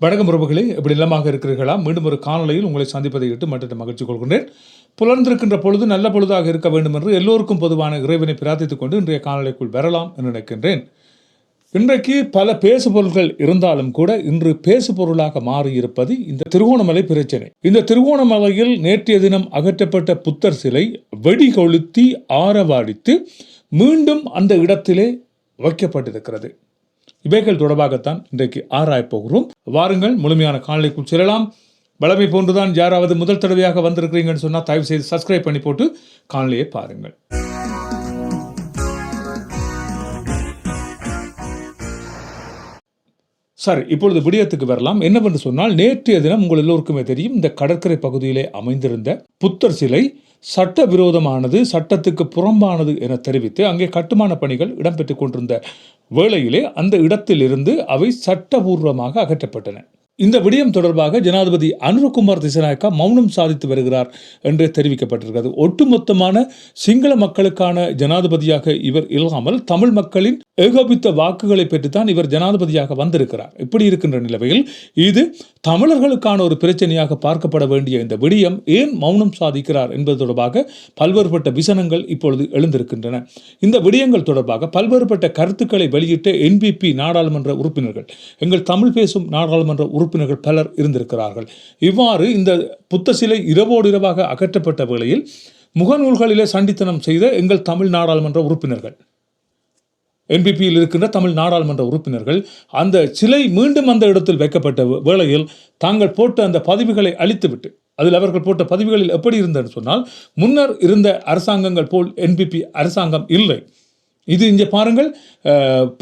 வணக்கம் உறவுகளே எப்படி இல்லமாக இருக்கிறீர்களா? மீண்டும் ஒரு காணொளியில் உங்களை சந்திப்பதை இட்டு மட்டும் மகிழ்ச்சி கொள்கின்றேன். புலர்ந்திருக்கின்ற பொழுது நல்ல பொழுதாக இருக்க வேண்டும் என்று எல்லோருக்கும் பொதுவான இறைவனை பிரார்த்தித்துக் கொண்டு இன்றைய காலநிலைக்குள் வரலாம் என்று நினைக்கின்றேன். இன்றைக்கு பல பேசுபொருள்கள் இருந்தாலும் கூட இன்று பேசுபொருளாக மாறியிருப்பது இந்த திருகோணமலை பிரச்சனை. இந்த திருகோணமலையில் நேற்றைய தினம் அகற்றப்பட்ட புத்தர் சிலை வெடி கொளுத்தி ஆரவாடித்து மீண்டும் அந்த இடத்திலே வைக்கப்பட்டிருக்கிறது. இவைகள் தொடர்பாகத்தான் இன்றைக்கு ஆராயப் போகிறோம். வாருங்கள் முழுமையான காணொளிக்குள் செல்லலாம். வளமை போன்றுதான் யாராவது முதல் தடவையாக வந்திருக்கிறீங்கன்னு சொன்னால் தயவு செய்து சப்ஸ்கிரைப் பண்ணி போட்டு காணொலியை பாருங்கள். சார் இப்பொழுது விடயத்துக்கு வரலாம். என்னவென்று சொன்னால் நேற்றைய தினம் உங்கள் எல்லோருக்குமே தெரியும் இந்த கடற்கரை பகுதியிலே அமைந்திருந்த புத்தர் சிலை சட்டவிரோதமானது சட்டத்துக்கு புறம்பானது என தெரிவித்து அங்கே கட்டுமான பணிகள் இடம்பெற்றுக் கொண்டிருந்த வேளையிலே அந்த இடத்திலிருந்து அவை சட்டபூர்வமாக அகற்றப்பட்டன. இந்த விடயம் தொடர்பாக ஜனாதிபதி அனுரகுமார் திசநாயக்கா மௌனம் சாதித்து வருகிறார் என்று தெரிவிக்கப்பட்டிருக்கிறது. ஒட்டுமொத்தமான சிங்கள மக்களுக்கான ஜனாதிபதியாக இவர் இல்லாமல் தமிழ் மக்களின் ஏகோபித்த வாக்குகளை பெற்றுத்தான் இவர் ஜனாதிபதியாக வந்திருக்கிறார். இப்படி இருக்கின்ற நிலையில் இது தமிழர்களுக்கான ஒரு பிரச்சனையாக பார்க்கப்பட வேண்டிய இந்த விடயம் ஏன் மௌனம் சாதிக்கிறார் என்பது தொடர்பாக பல்வேறுபட்ட விசனங்கள் இப்பொழுது எழுந்திருக்கின்றன. இந்த விடயங்கள் தொடர்பாக பல்வேறுபட்ட கருத்துக்களை வெளியிட்ட என்பிபி நாடாளுமன்ற உறுப்பினர்கள் எங்கள் தமிழ் பேசும் நாடாளுமன்ற உறுப்பினர்கள் பலர் இருந்திருக்கிறார்கள். இவ்வாறு இந்த புத்த சிலை இரவோடு இரவாக அகற்றப்பட்ட வேளையில் முகநூல்களிலே சண்டித்தனம் செய்த எங்கள் தமிழ் நாடாளுமன்ற உறுப்பினர்கள் என்பிபியில் இருக்கின்ற தமிழ் நாடாளுமன்ற உறுப்பினர்கள் அந்த சிலை மீண்டும் அந்த இடத்தில் வைக்கப்பட்ட வேளையில் தாங்கள் போட்ட அந்த பதிவுகளை அழித்துவிட்டு அதில் அவர்கள் போட்ட பதிவுகளில் எப்படி இருந்ததுன்னு சொன்னால் முன்னர் இருந்த அரசாங்கங்கள் போல் என்பிபி அரசாங்கம் இல்லை. இது இங்கே பாருங்கள்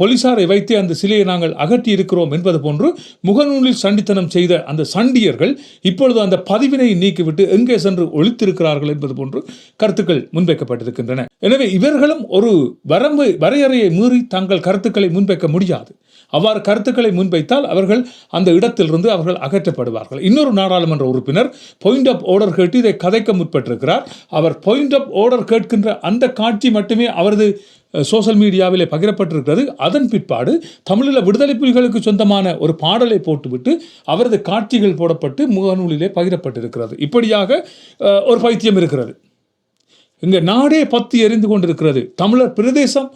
போலீசாரை வைத்து அந்த சிலையை நாங்கள் அகற்றி இருக்கிறோம் என்பது போன்று முகநூலில் சண்டித்தனம் செய்த அந்த சண்டியர்கள் இப்பொழுது அந்த பதிவினை நீக்கிவிட்டு எங்கே சென்று ஒழித்திருக்கிறார்கள் என்பது போன்று கருத்துக்கள் முன்வைக்கப்பட்டிருக்கின்றன. எனவே இவர்களும் ஒரு வரம்பு வரையறையை மீறி தங்கள் கருத்துக்களை முன்வைக்க முடியாது. அவ்வாறு கருத்துக்களை முன்வைத்தால் அவர்கள் அந்த இடத்திலிருந்து அவர்கள் அகற்றப்படுவார்கள். இன்னொரு நாடாளுமன்ற உறுப்பினர் பாயிண்ட் ஆஃப் ஆர்டர் கேட்டு இதை கதைக்க முற்பட்டிருக்கிறார். அவர் பாயிண்ட் ஆஃப் ஆர்டர் கேட்கின்ற அந்த காட்சி மட்டுமே அவரது சோஷியல் மீடியாவிலே பகிரப்பட்டிருக்கிறது. அதன் பிற்பாடு தமிழில் விடுதலை புலிகளுக்கு சொந்தமான ஒரு பாடலை போட்டுவிட்டு அவரது காட்சிகள் போடப்பட்டு முகநூலிலே பகிரப்பட்டிருக்கிறது. இப்படியாக ஒரு பைத்தியம் இருக்கிறது. இங்கே நாடே பத்து எரிந்து கொண்டிருக்கிறது. தமிழர் பிரதேசம்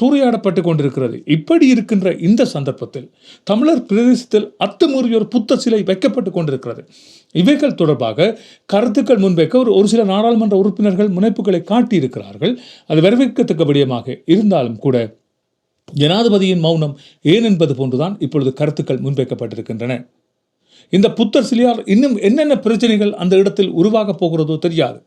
சூறையாடப்பட்டு கொண்டிருக்கிறது. இப்படி இருக்கின்ற இந்த சந்தர்ப்பத்தில் தமிழர் பிரதேசத்தில் அத்துமீறிய ஒரு புத்த சிலை வைக்கப்பட்டு கொண்டிருக்கிறது. இவைகள் தொடர்பாக கருத்துக்கள் முன்வைக்க ஒரு ஒரு சில நாடாளுமன்ற உறுப்பினர்கள் முனைப்புகளை காட்டியிருக்கிறார்கள். அது வரவேற்கத்தக்க விடயமாக இருந்தாலும் கூட ஜனாதிபதியின் மௌனம் ஏன் என்பது போன்றுதான் இப்பொழுது கருத்துக்கள் முன்வைக்கப்பட்டிருக்கின்றன. இந்த புத்தர் சிலையால் இன்னும் என்னென்ன பிரச்சனைகள் அந்த இடத்தில் உருவாகப் போகிறதோ தெரியாது.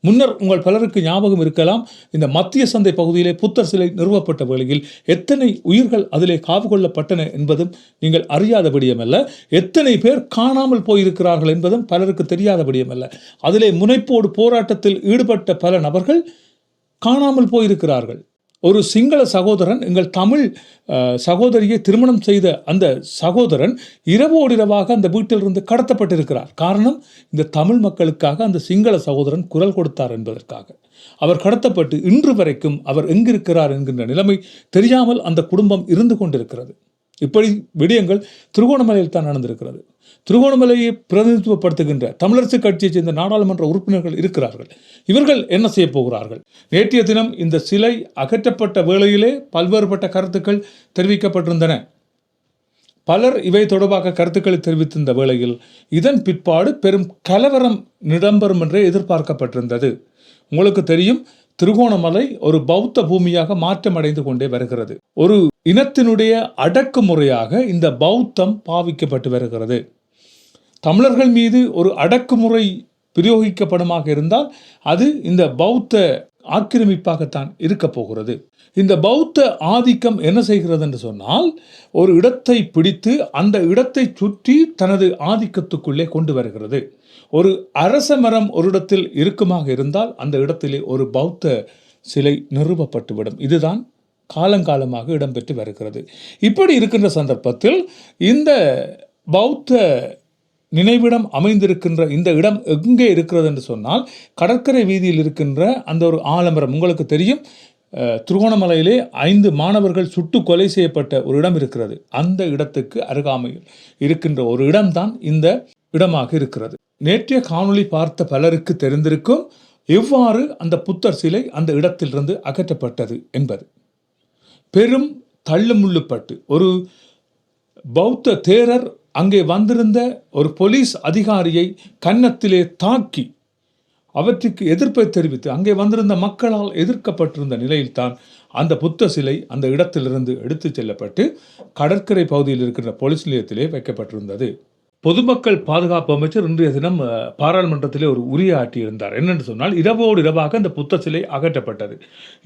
முன்னர் உங்கள் பலருக்கு ஞாபகம் இருக்கலாம் இந்த மத்திய சந்தை பகுதியிலே புத்தர் சிலை நிறுவப்பட்ட வேளையில் எத்தனை உயிர்கள் அதிலே காவு கொள்ளப்பட்டன என்பதும் நீங்கள் அறியாதபடியமல்ல எத்தனை பேர் காணாமல் போயிருக்கிறார்கள் என்பதும் பலருக்கு தெரியாதபடியமல்ல அதிலே முனைப்போடு போராட்டத்தில் ஈடுபட்ட பல நபர்கள் காணாமல் போயிருக்கிறார்கள். ஒரு சிங்கள சகோதரன் எங்கள் தமிழ் சகோதரியை திருமணம் செய்த அந்த சகோதரன் இரவோடு இரவாக அந்த வீட்டிலிருந்து கடத்தப்பட்டிருக்கிறார். காரணம் இந்த தமிழ் மக்களுக்காக அந்த சிங்கள சகோதரன் குரல் கொடுத்தார் என்பதற்காக. அவர் கடத்தப்பட்டு இன்று வரைக்கும் அவர் எங்கிருக்கிறார் என்கின்ற நிலைமை தெரியாமல் அந்த குடும்பம் இருந்து கொண்டிருக்கிறது. இப்படி விடயங்கள் திருகோணமலையில் தான் நடந்திருக்கிறது. திருகோணமலையை பிரதிநிதித்துவப்படுத்துகின்ற தமிழரசு கட்சியைச் சேர்ந்த நாடாளுமன்ற உறுப்பினர்கள் இருக்கிறார்கள். இவர்கள் என்ன செய்ய போகிறார்கள்? நேற்றைய தினம் இந்த சிலை அகற்றப்பட்ட வேளையிலே பல்வேறுபட்ட கருத்துக்கள் தெரிவிக்கப்பட்டிருந்தன. பலர் இவை தொடர்பாக கருத்துக்களை தெரிவித்திருந்த வேளையில் இதன் பிற்பாடு பெரும் கலவரம் இடம்பெறும் என்றே எதிர்பார்க்கப்பட்டிருந்தது. உங்களுக்கு தெரியும் திருகோணமலை ஒரு பௌத்த பூமியாக மாற்றமடைந்து கொண்டே வருகிறது. ஒரு இனத்தினுடைய அடக்குமுறையாக இந்த பௌத்தம் பாவிக்கப்பட்டு வருகிறது. தமிழர்கள் மீது ஒரு அடக்குமுறை பிரயோகிக்கப்படுமாக இருந்தால் அது இந்த பௌத்த ஆக்கிரமிப்பாகத்தான் இருக்க போகிறது. இந்த பௌத்த ஆதிக்கம் என்ன செய்கிறது என்று சொன்னால் ஒரு இடத்தை பிடித்து அந்த இடத்தை சுற்றி தனது ஆதிக்கத்துக்குள்ளே கொண்டு வருகிறது. ஒரு அரச மரம் ஒரு இடத்தில் இருக்குமாக இருந்தால் அந்த இடத்திலே ஒரு பௌத்த சிலை நிறுவப்பட்டுவிடும். இதுதான் காலங்காலமாக இடம்பெற்று வருகிறது. இப்படி இருக்கின்ற சந்தர்ப்பத்தில் இந்த பௌத்த நினைவிடம் அமைந்திருக்கின்ற இந்த இடம் எங்கே இருக்கிறது என்று சொன்னால் கடற்கரை வீதியில் இருக்கின்ற அந்த ஒரு ஆலமரம் உங்களுக்கு தெரியும் திருகோணமலையிலே ஐந்து மாணவர்கள் சுட்டு கொலை செய்யப்பட்ட ஒரு இடம் இருக்கிறது. அந்த இடத்துக்கு அருகாமையில் இருக்கின்ற ஒரு இடம்தான் இந்த இடமாக இருக்கிறது. நேற்றைய காணொளி பார்த்த பலருக்கு தெரிந்திருக்கும் எவ்வாறு அந்த புத்தர் சிலை அந்த இடத்திலிருந்து அகற்றப்பட்டது என்பது. பெரும் தள்ளுமுள்ளுப்பட்டு ஒரு பௌத்த தேரர் அங்கே வந்திருந்த ஒரு போலீஸ் அதிகாரியை கன்னத்திலே தாக்கி அவற்றுக்கு எதிர்ப்பை தெரிவித்து அங்கே வந்திருந்த மக்களால் எதிர்க்கப்பட்டிருந்த நிலையில்தான் அந்த புத்த சிலை அந்த இடத்திலிருந்து எடுத்துச் செல்லப்பட்டு கடற்கரை பகுதியில் இருக்கின்ற போலீஸ் நிலையத்திலே வைக்கப்பட்டிருந்தது. பொதுமக்கள் பாதுகாப்பு அமைச்சர் இன்றைய தினம் பாராளுமன்றத்திலே ஒரு உரையாற்றியிருந்தார் என்னென்று சொன்னால் இரவோடு இரவாக அந்த புத்த சிலை அகற்றப்பட்டது.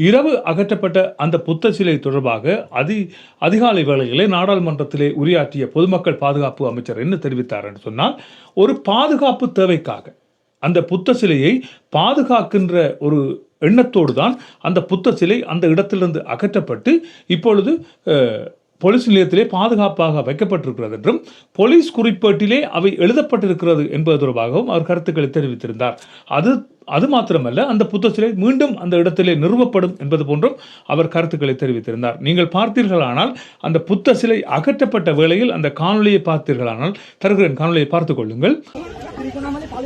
இரவு அகற்றப்பட்ட அந்த புத்த சிலை தொடர்பாக அதி அதிகாலை வேளையிலே நாடாளுமன்றத்திலே உரையாற்றிய பொதுமக்கள் பாதுகாப்பு அமைச்சர் என்ன தெரிவித்தார் என்று சொன்னால் ஒரு பாதுகாப்பு தேவைக்காக அந்த புத்த சிலையை பாதுகாக்கின்ற ஒரு எண்ணத்தோடு தான் அந்த புத்த சிலை அந்த இடத்திலிருந்து அகற்றப்பட்டு இப்பொழுது போலீஸ் நிலையத்திலே பாதுகாப்பாக வைக்கப்பட்டிருக்கிறது என்றும் போலீஸ் குறிப்பேட்டிலே அவை எழுதப்பட்டிருக்கிறது என்பது தொடர்பாகவும் அவர் கருத்துக்களை தெரிவித்திருந்தார். அது அது மாத்திரமல்ல அந்த புத்த சிலை மீண்டும் அந்த இடத்திலே நிறுவப்படும் என்பது போன்றும் அவர் கருத்துக்களை தெரிவித்திருந்தார். நீங்கள் பார்த்தீர்களானால் அந்த புத்த சிலை அகற்றப்பட்ட வேளையில் அந்த காணொலியை பார்த்தீர்களானால் தருகிறேன் காணொலியை பார்த்துக் கொள்ளுங்கள். ఆ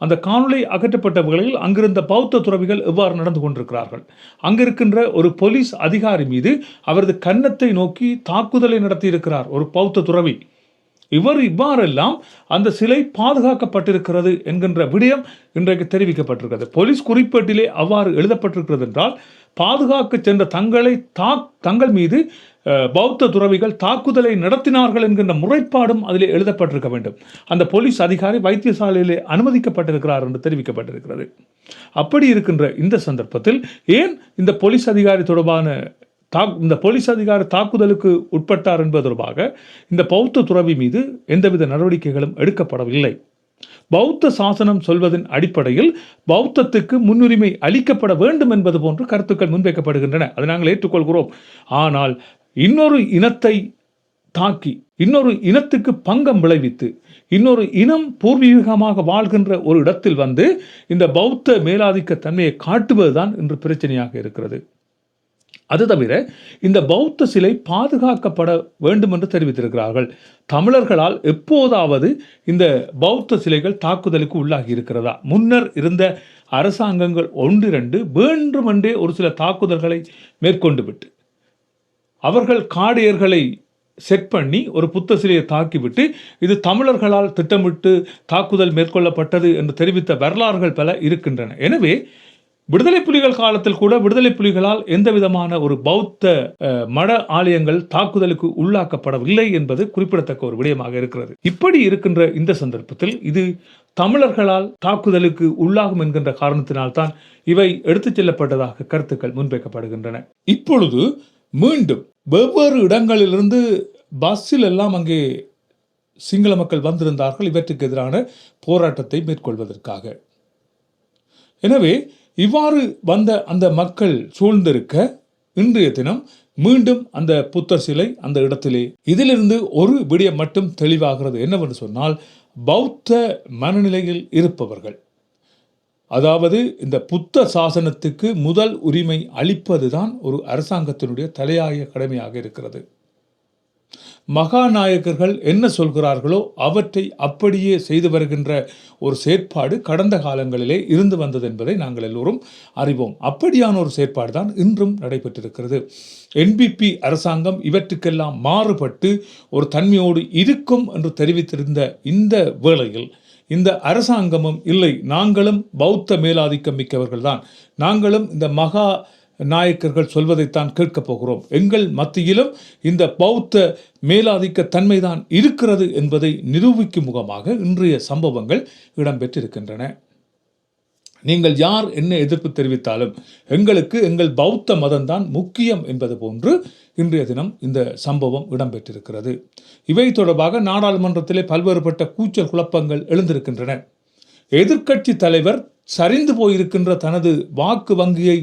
அந்த காணொளி அகற்றப்பட்ட அங்கிருந்த பௌத்த துறவிகள் எவ்வாறு நடந்து கொண்டிருக்கிறார்கள்? அங்கிருக்கின்ற ஒரு போலீஸ் அதிகாரி மீது அவரது கன்னத்தை நோக்கி தாக்குதலை நடத்தியிருக்கிறார் ஒரு பௌத்த துறவி. இவர் இவ்வாறெல்லாம் அந்த சிலை பாதுகாக்கப்பட்டிருக்கிறது என்கின்ற விடயம் இன்றைக்கு தெரிவிக்கப்பட்டிருக்கிறது. போலீஸ் குறிப்பேட்டிலே அவ்வாறு எழுதப்பட்டிருக்கிறது என்றால் பாதுகாக்க சென்ற தங்களை தா தங்கள் மீது பௌத்த துறவிகள் தாக்குதலை நடத்தினார்கள் என்கின்ற முறைப்பாடும் அதில் எழுதப்பட்டிருக்க வேண்டும். அந்த போலீஸ் அதிகாரி வைத்தியசாலையிலே அனுமதிக்கப்பட்டிருக்கிறார் என்று தெரிவிக்கப்பட்டிருக்கிறது. அப்படி இருக்கின்ற இந்த சந்தர்ப்பத்தில் ஏன் இந்த போலீஸ் அதிகாரி தொடர்பான தா இந்த போலீஸ் அதிகாரி தாக்குதலுக்கு உட்பட்டார் என்பது தொடர்பாக இந்த பௌத்த துறவி மீது எந்தவித நடவடிக்கைகளும் எடுக்கப்படவில்லை. பௌத்த சாசனம் சொல்வதன் அடிப்படையில் பௌத்தத்துக்கு முன்னுரிமை அளிக்கப்பட வேண்டும் என்பது போன்று கருத்துக்கள் முன்வைக்கப்படுகின்றன. அதை நாங்கள் ஏற்றுக்கொள்கிறோம். ஆனால் இன்னொரு இனத்தை தாக்கி இன்னொரு இனத்துக்கு பங்கம் விளைவித்து இன்னொரு இனம் பூர்வீகமாக வாழ்கின்ற ஒரு இடத்தில் வந்து இந்த பௌத்த மேலாதிக்க தன்மையை காட்டுவதுதான் இன்று பிரச்சனையாக இருக்கிறது. அது தவிர இந்த பௌத்த சிலை பாதுகாக்கப்பட வேண்டும் என்று தெரிவித்திருக்கிறார்கள். தமிழர்களால் எப்போதாவது இந்த பௌத்த சிலைகள் தாக்குதலுக்கு உள்ளாகி இருக்கிறதா? முன்னர் இருந்த அரசாங்கங்கள் ஒன்றிரண்டு வேண்டுமென்றே ஒரு சில தாக்குதல்களை மேற்கொண்டு விட்டு அவர்கள் காடையர்களை செட் பண்ணி ஒரு புத்த சிலையை தாக்கிவிட்டு இது தமிழர்களால் திட்டமிட்டு தாக்குதல் மேற்கொள்ளப்பட்டது என்று தெரிவித்த வரலாறுகள் பல இருக்கின்றன. எனவே விடுதலை புலிகள் காலத்தில் கூட விடுதலை புலிகளால் எந்த விதமான ஒரு பௌத்த மட ஆலயங்கள் தாக்குதலுக்கு உள்ளாக்கப்படவில்லை என்பது குறிப்பிடத்தக்க ஒரு விடயமாக இருக்கிறது. இப்படி இருக்கின்ற இந்த சந்தர்ப்பத்தில் இது தமிழர்களால் தாக்குதலுக்கு உள்ளாகும் என்கின்ற காரணத்தினால்தான் இவை எடுத்துச் செல்லப்பட்டதாக கருத்துக்கள் முன்வைக்கப்படுகின்றன. இப்பொழுது மீண்டும் வெவ்வேறு இடங்களிலிருந்து பஸ்ஸில் எல்லாம் அங்கே சிங்கள மக்கள் வந்திருந்தார்கள். இவற்றுக்கு எதிரான போராட்டத்தை மேற்கொள்வதற்காக. எனவே இவ்வாறு வந்த அந்த மக்கள் சூழ்ந்திருக்க இன்றைய தினம் மீண்டும் அந்த புத்தர் சிலை அந்த இடத்திலே இதிலிருந்து ஒரு விடயம் மட்டும் தெளிவாகிறது. என்னவென்று சொன்னால் பௌத்த மனநிலையில் இருப்பவர்கள். அதாவது இந்த புத்த சாசனத்துக்கு முதல் உரிமை அளிப்பதுதான் ஒரு அரசாங்கத்தினுடைய தலையாய கடமையாக இருக்கிறது. மகாநாயகர்கள் என்ன சொல்கிறார்களோ அவற்றை அப்படியே செய்து வருகின்ற ஒரு செயற்பாடு கடந்த காலங்களிலே இருந்து வந்தது என்பதை நாங்கள் எல்லோரும் அறிவோம். அப்படியான ஒரு செயற்பாடு தான் இன்றும் நடைபெற்றிருக்கிறது. என்பிபி அரசாங்கம் இவற்றுக்கெல்லாம் மாறுபட்டு ஒரு தன்மையோடு இருக்கும் என்று தெரிவித்திருந்த இந்த வேளையில் இந்த அரசாங்கமும் இல்லை நாங்களும் பௌத்த மேலாதிக்கம் மிக்கவர்கள்தான். நாங்களும் இந்த மகா நாயக்கர்கள் சொல்வதைத்தான் கேட்கப் போகிறோம். எங்கள் மத்தியிலும் இந்த பௌத்த மேலாதிக்க தன்மைதான் இருக்கிறது என்பதை நிரூபிக்கும் முகமாக இன்றைய சம்பவங்கள் இடம்பெற்றிருக்கின்றன. நீங்கள் யார் என்ன எதிர்ப்பு தெரிவித்தாலும் எங்களுக்கு எங்கள் பௌத்த மதம்தான் முக்கியம் என்பது போன்று இன்றைய தினம் இந்த சம்பவம் இடம்பெற்றிருக்கிறது. இவை தொடர்பாக நாடாளுமன்றத்திலே பல்வேறுபட்ட கூச்சல் குழப்பங்கள் எழுந்திருக்கின்றன. எதிர்க்கட்சி தலைவர் சரிந்து போயிருக்கின்ற தனது வாக்கு வங்கியை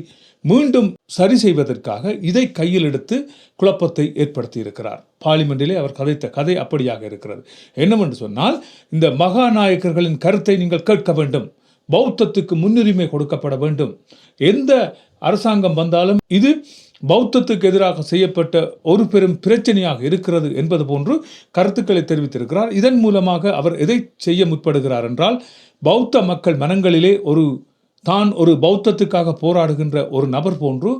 மீண்டும் சரி செய்வதற்காக இதை கையில் எடுத்து குழப்பத்தை ஏற்படுத்தி இருக்கிறார் பார்லிமெண்டிலே அவர் கதைத்த கதை அப்படியாக இருக்கிறது. என்னவென்று சொன்னால் இந்த மகாநாயக்கர்களின் கருத்தை நீங்கள் கேட்க வேண்டும். பௌத்தத்துக்கு முன்னுரிமை கொடுக்கப்பட வேண்டும். எந்த அரசாங்கம் வந்தாலும் இது பௌத்தத்துக்கு எதிராக செய்யப்பட்ட ஒரு பெரும் பிரச்சனையாக இருக்கிறது என்பது போன்று கருத்துக்களை தெரிவித்திருக்கிறார். இதன் மூலமாக அவர் எதை செய்ய முற்படுகிறார் என்றால் பௌத்த மக்கள் மனங்களிலே ஒரு தான் ஒரு பௌத்தத்துக்காக போராடுகின்ற ஒரு நபர் போன்று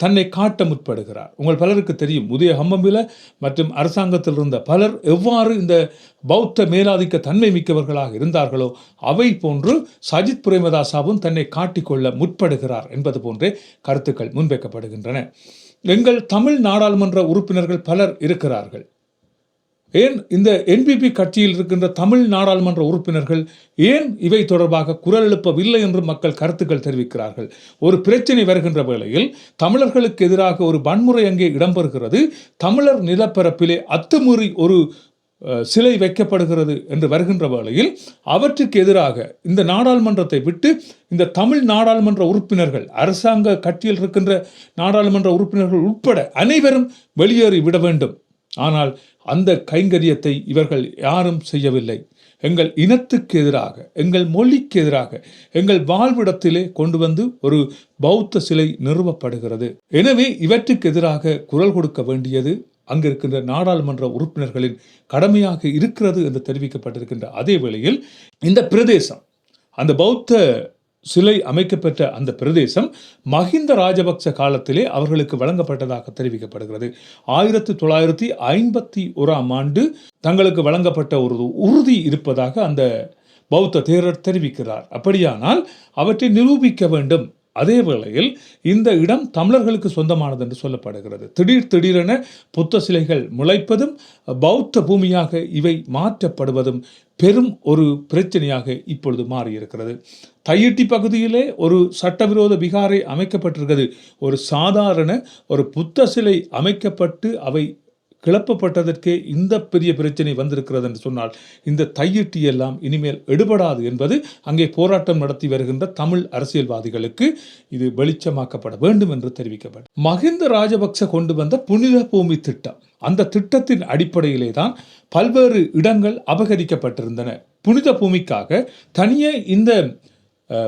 தன்னை காட்ட முற்படுகிறார். உங்கள் பலருக்கு தெரியும் உதய ஹம்பம்பில மற்றும் அரசாங்கத்தில் இருந்த பலர் எவ்வாறு இந்த பௌத்த மேலாதிக்க தன்மை மிக்கவர்களாக இருந்தார்களோ அவை போன்று சஜித் பிரேமதாசாவும் தன்னை காட்டிக்கொள்ள முற்படுகிறார் என்பது போன்றே கருத்துக்கள் முன்வைக்கப்படுகின்றன. எங்கள் தமிழ் நாடாளுமன்ற உறுப்பினர்கள் பலர் இருக்கிறார்கள். ஏன் இந்த என்பிபி கட்சியில் இருக்கின்ற தமிழ் நாடாளுமன்ற உறுப்பினர்கள் ஏன் இவை தொடர்பாக குரல் எழுப்பவில்லை என்று மக்கள் கருத்துக்கள் தெரிவிக்கிறார்கள்? ஒரு பிரச்சனை வருகின்ற வேளையில் தமிழர்களுக்கு எதிராக ஒரு வன்முறை அங்கே இடம்பெறுகிறது. தமிழர் நிலப்பரப்பிலே அத்துமீறி ஒரு சிலை வைக்கப்படுகிறது என்று வருகின்ற வேளையில் அவற்றுக்கு எதிராக இந்த நாடாளுமன்றத்தை விட்டு இந்த தமிழ் நாடாளுமன்ற உறுப்பினர்கள் அரசாங்க கட்சியில் இருக்கின்ற நாடாளுமன்ற உறுப்பினர்கள் உட்பட அனைவரும் வெளியேறி விட வேண்டும். ஆனால் அந்த கைங்கரியத்தை இவர்கள் யாரும் செய்யவில்லை. எங்கள் இனத்துக்கு எதிராக எங்கள் மொழிக்கு எதிராக எங்கள் வாழ்விடத்திலே கொண்டு வந்து ஒரு பௌத்த சிலை நிறுவப்படுகிறது. எனவே இவற்றுக்கு எதிராக குரல் கொடுக்க வேண்டியது அங்கிருக்கின்ற நாடாளுமன்ற உறுப்பினர்களின் கடமையாக இருக்கிறது என்று தெரிவிக்கப்பட்டிருக்கின்ற அதே வேளையில் இந்த பிரதேசம் அந்த பௌத்த சிலை அமைக்கப்பெற்ற அந்த பிரதேசம் மஹிந்த ராஜபக்ச காலத்திலே அவர்களுக்கு வழங்கப்பட்டதாக தெரிவிக்கப்படுகிறது. ஆயிரத்தி தொள்ளாயிரத்தி ஐம்பத்தி ஓராம் ஆண்டு தங்களுக்கு வழங்கப்பட்ட ஒரு உறுதி இருப்பதாக அந்த பௌத்த தேரர் தெரிவிக்கிறார். அப்படியானால் அவற்றை நிரூபிக்க வேண்டும். அதே வேளையில் இந்த இடம் தமிழர்களுக்கு சொந்தமானது என்று சொல்லப்படுகிறது. திடீர் திடீரென புத்த சிலைகள் முளைப்பதும் பௌத்த பூமியாக இவை மாற்றப்படுவதும் பெரும் ஒரு பிரச்சனையாக இப்பொழுது மாறியிருக்கிறது. தையிட்டி பகுதியிலே ஒரு சட்டவிரோத விகாரை அமைக்கப்பட்டிருக்கிறது. ஒரு சாதாரண ஒரு புத்த சிலை அமைக்கப்பட்டு அவை கிளப்பப்பட்டதற்கே இந்த பெரிய பிரச்சனை வந்திருக்கிறது என்று சொன்னால் இந்த தையிட்டி எல்லாம் இனிமேல் எடுபடாது என்பது அங்கே போராட்டம் நடத்தி வருகின்ற தமிழ் அரசியல்வாதிகளுக்கு இது வெளிச்சமாக்கப்பட வேண்டும் என்று தெரிவிக்கப்படும். மஹிந்த ராஜபக்ச கொண்டு வந்த புனித பூமி திட்டம் அந்த திட்டத்தின் அடிப்படையிலே தான் பல்வேறு இடங்கள் அபகரிக்கப்பட்டிருந்தன. புனித பூமிக்காக தனியே இந்த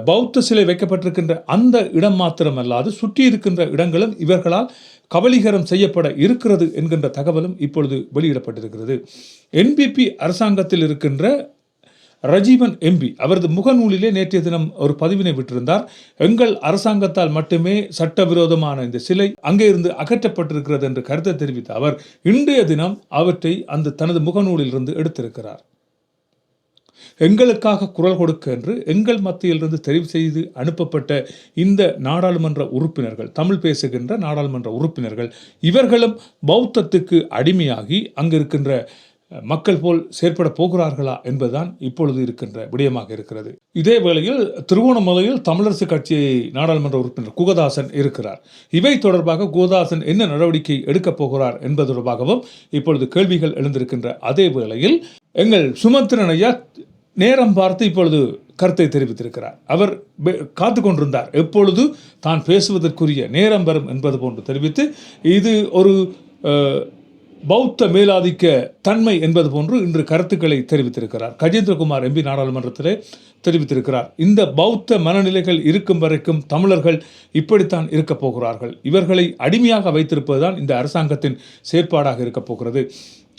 பௌத்த சிலை வைக்கப்பட்டிருக்கின்ற அந்த இடம் மாத்திரமல்லாது சுற்றி இருக்கின்ற இடங்களும் இவர்களால் கபலீகரம் செய்யப்பட இருக்கிறது என்கின்ற தகவலும் இப்பொழுது வெளியிடப்பட்டிருக்கிறது. என்பிபி அரசாங்கத்தில் இருக்கின்ற ரஜீவன் எம்பி அவரது முகநூலிலே நேற்றைய தினம் ஒரு பதிவினை விட்டிருந்தார். எங்கள் அரசாங்கத்தால் மட்டுமே சட்டவிரோதமான இந்த சிலை அங்கே இருந்து அகற்றப்பட்டிருக்கிறது என்று கருத்தை தெரிவித்த அவர் இன்றைய தினம் அவற்றை அந்த தனது முகநூலில் இருந்து எடுத்திருக்கிறார். எங்களுக்காக குரல் கொடுக்க என்று எங்கள் மத்தியிலிருந்து தெரிவு செய்து அனுப்பப்பட்ட இந்த நாடாளுமன்ற உறுப்பினர்கள் தமிழ் பேசுகின்ற நாடாளுமன்ற உறுப்பினர்கள் இவர்களும் பௌத்தத்துக்கு அடிமையாகி அங்கிருக்கின்ற மக்கள் போல் செயற்பட போகிறார்களா என்பதுதான் இப்பொழுது இருக்கின்ற விடயமாக இருக்கிறது. இதே வேளையில் திருவோணமலையில் தமிழரசு கட்சி நாடாளுமன்ற உறுப்பினர் குகதாசன் இருக்கிறார். இவை தொடர்பாக குகதாசன் என்ன நடவடிக்கை எடுக்கப் போகிறார் என்பது தொடர்பாகவும் இப்பொழுது கேள்விகள் எழுந்திருக்கின்ற அதே வேளையில் எங்கள் சுமந்திரன் ஐயா நேரம் பார்த்து இப்பொழுது கருத்தை தெரிவித்திருக்கிறார். அவர் பெ- காத்து கொண்டிருந்தார். எப்பொழுது? தான் பேசுவதற்குரிய நேரம் வரும் என்பது போன்று தெரிவித்து இது ஒரு பௌத்த மேலாதிக்க தன்மை என்பது போன்று இன்று கருத்துக்களை தெரிவித்திருக்கிறார். கஜேந்திரகுமார் எம்பி நாடாளுமன்றத்திலே தெரிவித்திருக்கிறார். இந்த பௌத்த மனநிலைகள் இருக்கும் வரைக்கும் தமிழர்கள் இப்படித்தான் இருக்கப் போகிறார்கள். இவர்களை அடிமையாக வைத்திருப்பதுதான் இந்த அரசாங்கத்தின் செயற்பாடாக இருக்கப் போகிறது.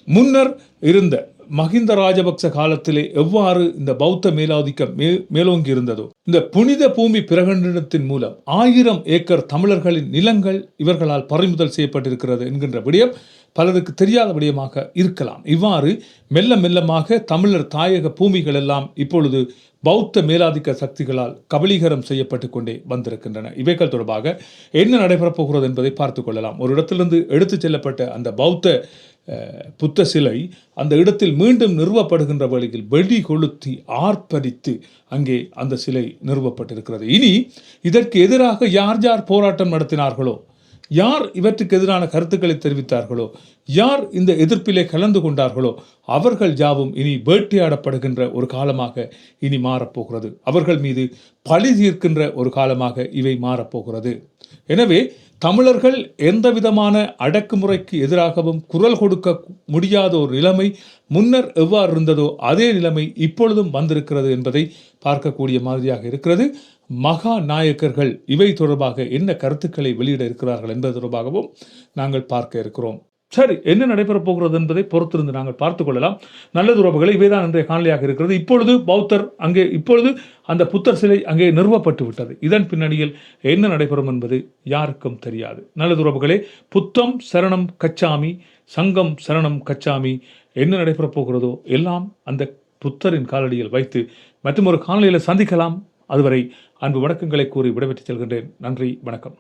முன்னர் இருந்த மஹிந்த ராஜபக்ச காலத்திலே எவ்வாறு இந்த பௌத்த மேலாதிக்கம் மே மேலோங்கி இருந்ததோ இந்த புனித பூமி பிரகடனத்தின் மூலம் ஆயிரம் ஏக்கர் தமிழர்களின் நிலங்கள் இவர்களால் பறிமுதல் செய்யப்பட்டிருக்கிறது என்கின்ற விடயம் பலருக்கு தெரியாத விடயமாக இருக்கலாம். இவ்வாறு மெல்ல மெல்லமாக தமிழர் தாயக பூமிகள் எல்லாம் இப்பொழுது பௌத்த மேலாதிக்க சக்திகளால் கபலீகரம் செய்யப்பட்டு கொண்டே வந்திருக்கின்றன. இவைகள் தொடர்பாக என்ன நடைபெறப் போகிறது என்பதை பார்த்துக் கொள்ளலாம். ஒரு இடத்திலிருந்து எடுத்துச் செல்லப்பட்ட அந்த பௌத்த புத்த சிலை அந்த இடத்தில் மீண்டும் நிறுவப்படுகின்ற வழியில் வெடி கொளுத்தி ஆர்ப்பரித்து அங்கே அந்த சிலை நிறுவப்பட்டிருக்கிறது. இனி இதற்கு எதிராக யார் யார் போராட்டம் நடத்தினார்களோ யார் இவற்றுக்கு எதிரான கருத்துக்களை தெரிவித்தார்களோ யார் இந்த எதிர்ப்பிலே கலந்து கொண்டார்களோ அவர்கள் யாவும் இனி வேட்டையாடப்படுகின்ற ஒரு காலமாக இனி மாறப்போகிறது. அவர்கள் மீது பழி தீர்க்கின்ற ஒரு காலமாக இவை மாறப்போகிறது. எனவே தமிழர்கள் எந்த விதமான அடக்குமுறைக்கு எதிராகவும் குரல் கொடுக்க முடியாத ஒரு நிலைமை முன்னர் எவ்வாறு இருந்ததோ அதே நிலைமை இப்பொழுதும் வந்திருக்கிறது என்பதை பார்க்கக்கூடிய மாதிரியாக இருக்கிறது. மகா நாயக்கர்கள் இவை தொடர்பாக என்ன கருத்துக்களை வெளியிட இருக்கிறார்கள் என்பது தொடர்பாகவும் நாங்கள் பார்க்க இருக்கிறோம். சரி என்ன நடைபெறப் போகிறது என்பதை பொறுத்திருந்து நாங்கள் பார்த்துக் கொள்ளலாம். நல்லது உறவுகளை இவைதான் இன்றைய காணொலியாக இருக்கிறது. இப்பொழுது பௌத்தர் அங்கே இப்பொழுது அந்த புத்தர் சிலை அங்கே நிறுவப்பட்டு விட்டது. இதன் பின்னணியில் என்ன நடைபெறும் என்பது யாருக்கும் தெரியாது. நல்லது உறவுகளே புத்தம் சரணம் கச்சாமி சங்கம் சரணம் கச்சாமி என்ன நடைபெறப் போகிறதோ எல்லாம் அந்த புத்தரின் காலடியில் வைத்து மற்றும் ஒரு காணொலியில் சந்திக்கலாம். அதுவரை அன்பு வணக்கங்களை கூறி விடைபெற்று செல்கின்றேன். நன்றி வணக்கம்.